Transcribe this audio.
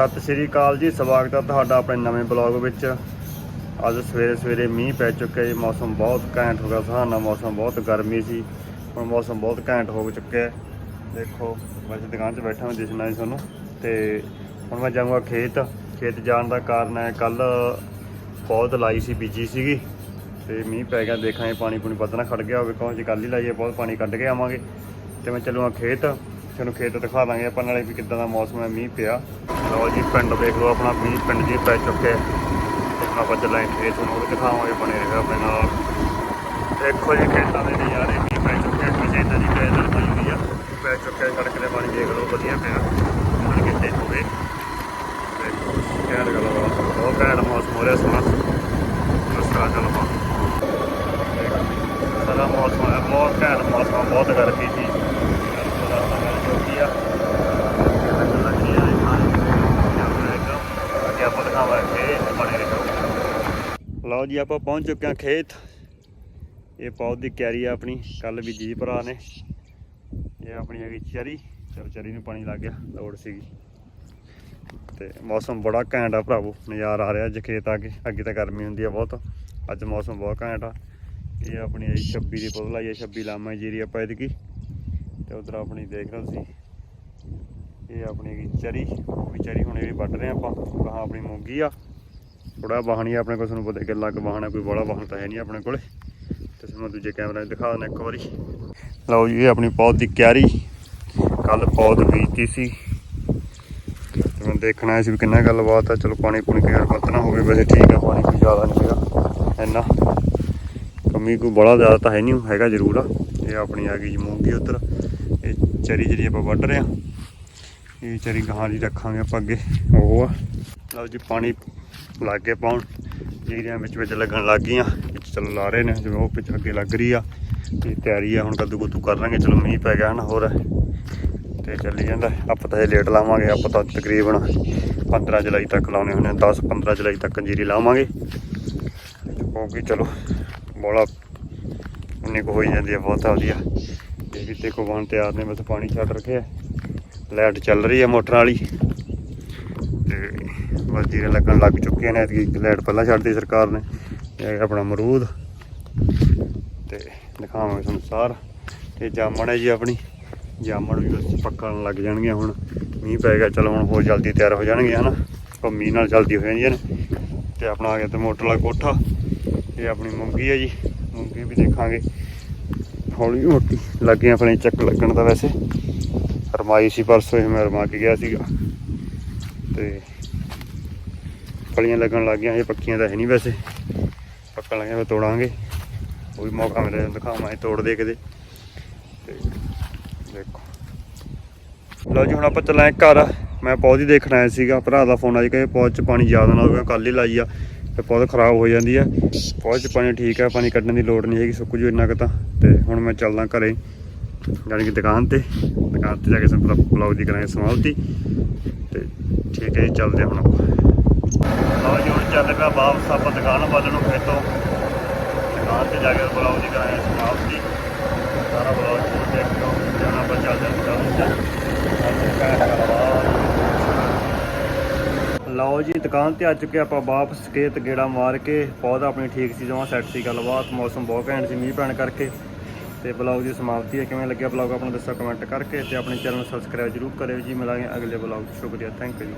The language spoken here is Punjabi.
ਸਤਿ ਸ਼੍ਰੀ ਅਕਾਲ ਜੀ, ਸਵਾਗਤ ਹੈ ਤੁਹਾਡਾ ਆਪਣੇ ਨਵੇਂ ਬਲੌਗ ਵਿੱਚ। ਅੱਜ ਸਵੇਰੇ ਸਵੇਰੇ ਮੀਂਹ ਪੈ ਚੁੱਕਿਆ ਜੀ, ਮੌਸਮ ਬਹੁਤ ਘੈਂਟ ਹੋ ਗਿਆ, ਸੁਹਾਨਾ ਮੌਸਮ, ਬਹੁਤ ਗਰਮੀ ਸੀ। ਹੁਣ ਮੌਸਮ ਬਹੁਤ ਘੈਂਟ ਹੋ ਚੁੱਕਿਆ ਦੇਖੋ ਵੈਸੇ ਦੁਕਾਨ 'ਚ ਬੈਠਾ ਮੈਂ ਦਿਸਣਾ ਜੀ ਤੁਹਾਨੂੰ। ਤੇ ਹੁਣ ਮੈਂ ਜਾਊਂਗਾ ਖੇਤ। ਖੇਤ ਜਾਣ ਦਾ ਕਾਰਨ ਹੈ ਕੱਲ ਬਹੁਤ ਲਾਈ ਸੀ, ਬੀਜੀ ਸੀਗੀ। ਤੇ ਮੀਂਹ ਪੈ ਗਿਆ ਦੇਖਾਂਗੇ ਪਾਣੀ ਪੂਣੀ ਪੱਤਣਾ ਖੜ ਗਿਆ ਹੋਵੇ, ਕਹੋ ਜੀ ਕੱਲ ਹੀ ਲਾਈਏ, ਬਹੁਤ ਪਾਣੀ ਕੱਢ ਕੇ ਆਵਾਂਗੇ। ਤੇ ਮੈਂ ਚੱਲੂਗਾ ਖੇਤ। ਤੁਹਾਨੂੰ ਖੇਤ ਦਿਖਾ ਦਾਂਗੇ। ਆਪਾਂ ਨਾਲੇ ਵੀ ਕਿੱਦਾਂ ਦਾ ਮੌਸਮ ਹੈ ਮੀਂਹ ਪਿਆ। ਲਓ ਜੀ ਪਿੰਡ ਦੇਖ ਲਓ ਆਪਣਾ ਮੀਂਹ ਪਿੰਡ ਜੀ ਪੈ ਚੁੱਕਿਆ ਤੇ ਹੁਣ ਆਪਾਂ ਚੱਲਾਂਗੇ ਖੇਤ ਤੁਹਾਨੂੰ ਉਹ ਵੀ ਦਿਖਾਵਾਂਗੇ ਬਣੇ ਰਹੇ ਆਪਣੇ ਨਾਲ। ਦੇਖੋ ਜੀ ਖੇਤਾਂ ਦੇ ਨਜ਼ਾਰੇ ਮੀਂਹ ਪੈ ਚੁੱਕਿਆ ਕਿਸੇ ਇਦਾਂ ਦੀ ਪੈਦਲ ਪਈ ਹੋਈ ਆ। ਪੈ ਚੁੱਕਿਆ ਸੜਕ ਦੇ ਪਾਣੀ ਦੇਖ ਲਓ ਵਧੀਆ ਪਿਆ। ਹੁਣ ਕਿਤੇ ਹੋਵੇ। ਦੇਖੋ ਕਿਹੜਾ ਗੱਲ ਆ। ਬਹੁਤ ਘੈਂਟ ਮੌਸਮ ਹੋ ਰਿਹਾ ਸੋਹਣਾ। ਰਸਤਾ ਚੱਲਵਾ ਸਾਰਾ ਮੌਸਮ ਹੈ ਬਹੁਤ ਘੈਂਟ ਮੌਸਮ ਆ, ਬਹੁਤ ਗਰਮੀ ਸੀ। ਰਸਤਾ ਗੱਲ ਚੁੱਕੀ ਆ। ਲਓ ਜੀ, ਆਪਾਂ ਪਹੁੰਚ ਚੁੱਕੇ ਹਾਂ ਖੇਤ। ਇਹ ਪੌਦ ਦੀ ਕਿਆਰੀ ਆ ਆਪਣੀ ਕੱਲ ਵੀ ਜੀ ਭਰਾ ਨੇ। ਇਹ ਆਪਣੀ ਹੈਗੀ ਚਰੀ। ਚਲ, ਚਰੀ ਨੂੰ ਪਾਣੀ ਲੱਗ ਗਿਆ ਲੋੜ ਸੀਗੀ। ਤੇ ਮੌਸਮ ਬੜਾ ਘੈਂਟ ਆ ਭਰਾਵੋ, ਨਜ਼ਾਰਾ ਆ ਰਿਹਾ ਅੱਜ ਖੇਤ ਆ ਕੇ। ਅੱਗੇ ਤਾਂ ਗਰਮੀ ਹੁੰਦੀ ਆ ਬਹੁਤ। ਅੱਜ ਮੌਸਮ ਬਹੁਤ ਘੈਂਟ ਆ। ਇਹ ਆਪਣੀ ਆਈ 26 ਦੀ ਪੁੱਲ ਆਈ 26 ਲਾਮਾ ਜੀਰੀ ਆਪਾਂ ਇਹਦੀ ਤੇ ਉਧਰ ਆਪਣੀ ਦੇਖ ਰਹੇ ਸੀ ਇਹ ਆਪਣੀ ਹੈਗੀ ਚਰੀ, ਉਹ ਵੀ ਚਰੀ ਹੁਣ ਇਹ ਵੀ ਵੱਢ ਰਹੇ ਆਪਾਂ। ਕਹਾ ਆਪਣੀ ਮੂੰਗੀ ਆ। ਥੋੜਾ ਵਾਹਣੀ ਆਪਣੇ ਕੋਲ, ਤੁਹਾਨੂੰ ਪਤਾ ਕਿੱਲਾ ਕੁ ਵਾਹਣ ਆ, ਕੋਈ ਬੜਾ ਵਾਹਣ ਤਾਂ ਹੈ ਨਹੀਂ ਆਪਣੇ ਕੋਲੇ। ਤੇ ਤੁਹਾਨੂੰ ਮੈਂ ਦੂਜੇ ਕੈਮਰੇ 'ਚ ਦਿਖਾ ਦਿੰਦਾ ਇੱਕ ਵਾਰੀ। ਲਓ ਜੀ, ਇਹ ਆਪਣੀ ਪੌਦ ਦੀ ਕਿਆਰੀ। ਕੱਲ ਪੌਦ ਬੀਜਤੀ ਸੀ। ਮੈਂ ਦੇਖਣਾ ਆਇਆ ਸੀ ਵੀ ਕਿੰਨਾ ਗੱਲਬਾਤ ਆ। ਚਲੋ ਪਾਣੀ ਪੁਣੀ ਕਿਹੜਾ ਪੱਤ ਹੋਵੇ, ਵੈਸੇ ਠੀਕ ਆ, ਪਾਣੀ ਕੋਈ ਜ਼ਿਆਦਾ ਨਹੀਂ ਹੈਗਾ। ਇੰਨਾ। ਕਮੀ ਕੋਈ ਬੜਾ ਜ਼ਿਆਦਾ ਤਾਂ ਹੈ ਨਹੀਂ, ਹੈਗਾ ਜ਼ਰੂਰ ਆ। ਇਹ ਆਪਣੀ ਆ ਗਈ ਜੀ ਮੂੰਗੀ ਉਧਰ। ਇਹ ਚਰੀ ਜਿਹੜੀ ਆਪਾਂ ਵੱਢ ਰਹੇ ਆ ਇਹ ਚਰੀ ਗਾਹਾਂ ਦੀ ਰੱਖਾਂਗੇ ਆਪਾਂ ਅੱਗੇ, ਉਹ ਆ। ਲਓ ਜੀ, ਪਾਣੀ ਲੱਗ ਕੇ ਪਾਉਣ। ਜੀਰੀਆਂ ਵਿੱਚ ਵਿੱਚ ਲੱਗਣ ਲੱਗ ਗਈਆਂ। ਵਿੱਚ ਚਲੋ ਲਾ ਰਹੇ ਨੇ, ਜਿਵੇਂ ਉਹ ਪਿੱਛੇ ਅੱਗੇ ਲੱਗ ਰਹੀ ਆ। ਤੇ ਤਿਆਰੀ ਆ, ਹੁਣ ਕੱਦੂ ਕੁੱਦੂ ਕਰ ਲਾਂਗੇ। ਚਲੋ, ਮੀਂਹ ਪੈ ਗਿਆ ਨਾ ਹੋਰ। ਤੇ ਚੱਲੀ ਜਾਂਦਾ। ਆਪਾਂ ਤਾਂ ਇਹ ਲੇਟ ਲਾਵਾਂਗੇ। ਆਪਾਂ ਤਾਂ ਤਕਰੀਬਨ 15 ਜੁਲਾਈ ਤੱਕ ਲਾਉਣੇ ਹੁੰਦੇ 10 15 ਜੁਲਾਈ ਤੱਕ ਜੀਰੀ ਲਾਵਾਂਗੇ। ਕਿਉਂਕਿ ਚਲੋ, ਬੋਲਾ ਉਨੀ ਕੁ ਹੋਈ ਜਾਂਦੀ ਆ, ਬਹੁਤ ਵਧੀਆ। ਇਹ ਵੀ ਦੇਖੋ, ਵਾਹਣ ਤਿਆਰ ਨੇ। ਬਸ ਪਾਣੀ ਛੱਡ ਰੱਖਿਆ। ਲਾਈਟ ਚੱਲ ਰਹੀ ਹੈ ਮੋਟਰ ਵਾਲੀ। ਤੇ ਬਸ ਜੀਰੇ ਲੱਗਣ ਲੱਗ ਚੁੱਕੇ ਨੇ, ਐਤਕੀ ਲਾਈਟ ਪਹਿਲਾਂ ਛੱਡਦੀ ਸਰਕਾਰ ਨੇ, ਇਹ ਆਪਣਾ ਮਰੂਦ ਤੇ ਦਿਖਾਵਾਂਗੇ ਤੁਹਾਨੂੰ ਸਾਰ। ਤੇ ਜਾਮਣ ਹੈ ਜੀ ਆਪਣੀ, ਜਾਮਣ ਵੀ ਬਸ ਪੱਕਣ ਲੱਗ ਜਾਣਗੀਆਂ ਹੁਣ। ਮੀਂਹ ਪੈ ਗਿਆ, ਚਲੋ ਹੁਣ ਹੋਰ ਜਲਦੀ ਤਿਆਰ ਹੋ ਜਾਣਗੀਆਂ, ਹਨਾ। ਉਹ ਮੀਂਹ ਨਾਲ ਜਲਦੀ ਹੋ ਜਾਂਦੀਆਂ ਨੇ। ਤੇ ਆਪਣਾ ਆ ਗਿਆ ਤੇ ਮੋਟਰ ਵਾਲਾ ਕੋਠਾ। ਇਹ ਆਪਣੀ ਮੂੰਗੀ ਹੈ ਜੀ, ਮੂੰਗੀ ਵੀ ਦੇਖਾਂਗੇ। ਹੌਲੀ ਮੋਟੀ, ਲੱਗੀਆਂ ਆਪਣੇ ਚੱਕ ਲੱਗਣ ਦਾ ਵੈਸੇ। ਰਮਾਈ ਸੀ, ਪਰਸੋਂ ਹੀ ਮੈਂ ਰਮਾ ਕੇ ਗਿਆ ਸੀਗਾ। ਤੇ ਫਲੀਆਂ ਲੱਗਣ ਲੱਗ ਗਈਆਂ, ਇਹ ਪੱਕੀਆਂ ਤਾਂ ਹੈ ਨਹੀਂ ਵੈਸੇ। ਪੱਕਣ ਲੱਗੀਆਂ ਮੈਂ ਤੋੜਾਂਗੇ। ਉਹ ਵੀ ਮੌਕਾ ਮਿਲੇ ਦਿਖਾਵਾਂ ਇਹ ਤੋੜ ਦੇ ਕਿਤੇ। ਤੇ ਦੇਖੋ। ਲਓ ਜੀ, ਹੁਣ ਆਪਾਂ ਚੱਲਾਂ ਘਰ। ਮੈਂ ਪੌਦੀ ਦੇਖਣ ਆਇਆ ਸੀਗਾ। ਭਰਾ ਦਾ ਫੋਨ ਆ ਜੀ ਕਿ ਪੌਦ ਚ ਪਾਣੀ ਜ਼ਿਆਦਾ ਨਾ ਹੋਵੇ ਕੱਲ ਹੀ ਲਾਈ ਆ। ਤੇ ਪੌਦ ਖਰਾਬ ਹੋ ਜਾਂਦੀ ਆ। ਪੌਦ ਚ ਪਾਣੀ ਠੀਕ ਆ, ਪਾਣੀ ਕੱਢਣ ਦੀ ਲੋੜ ਨਹੀਂ ਹੈਗੀ, ਸੁੱਕ ਜੂ ਇੰਨਾ ਕੁ ਤਾਂ। ਤੇ ਹੁਣ ਮੈਂ ਚੱਲਦਾ ਘਰੇ। ਜਾਣੀ ਕਿ ਦੁਕਾਨ ਤੇ ਦੁਕਾਨ ਤੇ ਜਾ ਕੇ ਸਭ ਬਲੌਗ ਦੀ ਕਰਾਂਗੇ ਸਮਾਪਤੀ। ਤੇ ਠੀਕ ਹੈ ਜੀ, ਚੱਲਦੇ ਹੁਣ ਆਪਾਂ। ਲਓ ਜੀ, ਹੁਣ ਚੱਲ ਪਿਆ ਵਾਪਸ ਆਪਾਂ ਦੁਕਾਨ ਵੱਲ ਨੂੰ, ਫਿਰ ਤੋਂ ਦੁਕਾਨ ਤੇ ਜਾ ਕੇ ਬਲੌਗ ਦੀ ਕਰਾਂਗੇ ਸਮਾਪਤੀ। ਸਾਰਾ ਬਲੌਗ ਨੂੰ ਦੇਖਿਓ। ਜਾਣਾ ਆਪਾਂ ਚੱਲਦੇ ਹਾਂ ਦੁਕਾਨ ਲਓ ਜੀ, ਦੁਕਾਨ ਤੇ ਆ ਚੁੱਕੇ ਆਪਾਂ ਵਾਪਸ ਖੇਤ ਗੇੜਾ ਮਾਰ ਕੇ। ਪੌਦਾ ਆਪਣੀ ਠੀਕ ਸੀ, ਜਮਾਂ ਸੈੱਟ ਸੀ, ਗੱਲਬਾਤ, ਮੌਸਮ ਬਹੁਤ ਘੈਂਟ ਸੀ, ਮੀਂਹ ਪੈਣ ਕਰਕੇ। ਤੇ ਬਲੌਗ ਦੀ ਸਮਾਪਤੀ ਹੈ। ਕਿਵੇਂ ਲੱਗਿਆ ਬਲੌਗ ਆਪਣਾ ਦੱਸੋ ਕਮੈਂਟ ਕਰਕੇ ਤੇ ਆਪਣੇ ਚੈਨਲ ਨੂੰ ਸਬਸਕ੍ਰਾਈਬ ਜਰੂਰ ਕਰਿਓ ਜੀ। ਮਿਲਾਂਗੇ ਅਗਲੇ ਬਲੌਗ 'ਚ। ਸ਼ੁਕਰੀਆ। Thank you